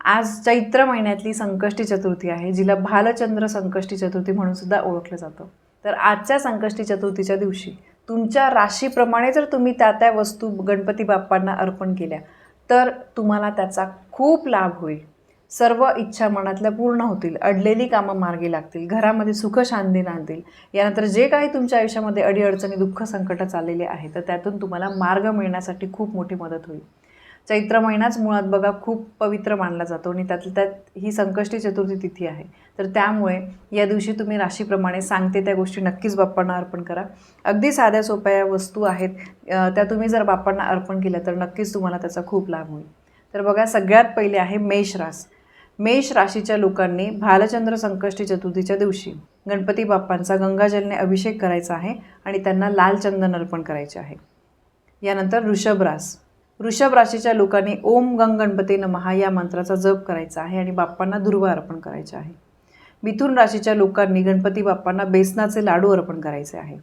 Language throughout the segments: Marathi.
आज चैत्र महिन्यातली संकष्टी चतुर्थी आहे जिला भालचंद्र संकष्टी चतुर्थी म्हणून सुद्धा ओळखलं जातं. तर आजच्या संकष्टी चतुर्थीच्या दिवशी तुमच्या राशीप्रमाणे जर तुम्ही त्या त्या वस्तू गणपती बाप्पांना अर्पण केल्या तर तुम्हाला त्याचा खूप लाभ होईल. सर्व इच्छा मनातल्या पूर्ण होतील अडलेली कामं मार्गी लागतील घरामध्ये सुख शांती नांदतील. यानंतर जे काही तुमच्या आयुष्यामध्ये अडीअडचणी दुःख संकट चाललेले आहे तर त्यातून तुम्हाला मार्ग मिळण्यासाठी खूप मोठी मदत होईल. चैत्र महिनाच मुळात बघा खूप पवित्र मानला जातो आणि त्यातल्या त्यात ही संकष्टी चतुर्थी तिथी आहे. तर त्यामुळे या दिवशी तुम्ही राशीप्रमाणे सांगते त्या गोष्टी नक्कीच बाप्पांना अर्पण करा. अगदी साध्या सोप्या या वस्तू आहेत. त्या तुम्ही जर बाप्पांना अर्पण केल्या तर नक्कीच तुम्हाला त्याचा खूप लाभ होईल. तर बघा सगळ्यात पहिले आहे मेष रास मेष राशीच्या लोकांनी भालचंद्र संकष्टी चतुर्थीच्या दिवशी गणपती बाप्पांचा गंगाजलने अभिषेक करायचा आहे आणि त्यांना लाल चंदन अर्पण करायचे आहे. यानंतर ऋषभ रास वृषभ राशीच्या लोकांनी ओम गंग गणपती नमहा या मंत्राचा जप करायचा आहे आणि बाप्पांना दुर्वा अर्पण करायचे आहे. मिथुन राशीच्या लोकांनी गणपती बाप्पांना बेसनाचे लाडू अर्पण करायचे आहे.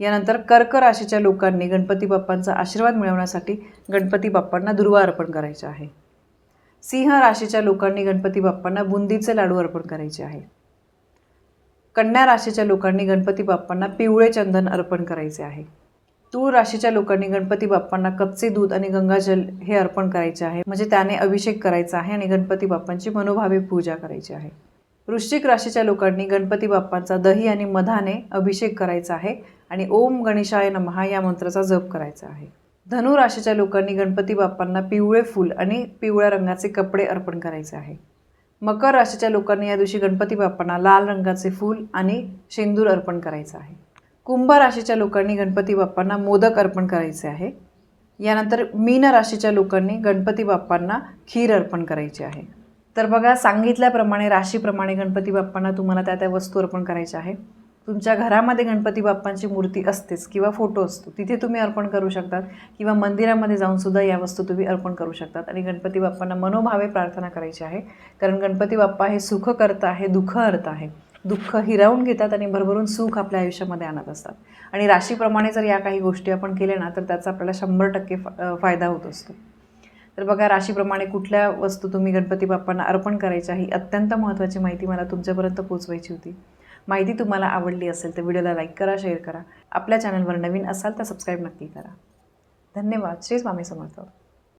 यानंतर कर्क राशीच्या लोकांनी गणपती बाप्पांचा आशीर्वाद मिळवण्यासाठी गणपती बाप्पांना दुर्वा अर्पण करायचे आहे. सिंह राशीच्या लोकांनी गणपती बाप्पांना बुंदीचे लाडू अर्पण करायचे आहे. कन्या राशीच्या लोकांनी गणपती बाप्पांना पिवळे चंदन अर्पण करायचे आहे. तूळ राशीच्या लोकांनी गणपती बाप्पांना कच्चे दूध आणि गंगाजल हे अर्पण करायचे आहे. म्हणजे त्याने अभिषेक करायचा आहे आणि गणपती बाप्पांची मनोभावे पूजा करायची आहे. वृश्चिक राशीच्या लोकांनी गणपती बाप्पांचा दही आणि मधाने अभिषेक करायचा आहे आणि ओम गणेशाय नमहा या मंत्राचा जप करायचा आहे. धनु राशीच्या लोकांनी गणपती बाप्पांना पिवळे फूल आणि पिवळ्या रंगाचे कपडे अर्पण करायचे आहे. मकर राशीच्या लोकांनी या दिवशी गणपती बाप्पांना लाल रंगाचे फूल आणि शेंदूर अर्पण करायचं आहे. कुंभ राशीच्या लोकांनी गणपती बाप्पांना मोदक अर्पण करायचे आहे. यानंतर मीन राशीच्या लोकांनी गणपती बाप्पांना खीर अर्पण करायची आहे. तर बघा सांगितल्याप्रमाणे राशीप्रमाणे गणपती बाप्पांना तुम्हाला त्या त्या वस्तू अर्पण करायच्या आहे. तुमच्या घरामध्ये गणपती बाप्पांची मूर्ती असतेच किंवा फोटो असतो तिथे तुम्ही अर्पण करू शकतात किंवा मंदिरामध्ये जाऊन सुद्धा या वस्तू तुम्ही अर्पण करू शकतात आणि गणपती बाप्पांना मनोभावे प्रार्थना करायची आहे. कारण गणपती बाप्पा हे सुख करता आहे दुःख अर्थ आहे. दुःख हिरावून घेतात आणि भरभरून सुख आपल्या आयुष्यामध्ये आणत असतात. आणि राशीप्रमाणे जर या काही गोष्टी आपण केल्या ना तर त्याचा आपल्याला शंभर टक्के फायदा होत असतो. तर बघा राशीप्रमाणे कुठल्या वस्तू तुम्ही गणपती बाप्पांना अर्पण करायच्या ही अत्यंत महत्त्वाची माहिती मला तुमच्यापर्यंत पोचवायची होती. माहिती तुम्हाला आवडली असेल तर व्हिडिओला लाईक करा शेअर करा. आपल्या चॅनलवर नवीन असाल तर सबस्क्राईब नक्की करा. धन्यवाद. श्री स्वामी समर्थ.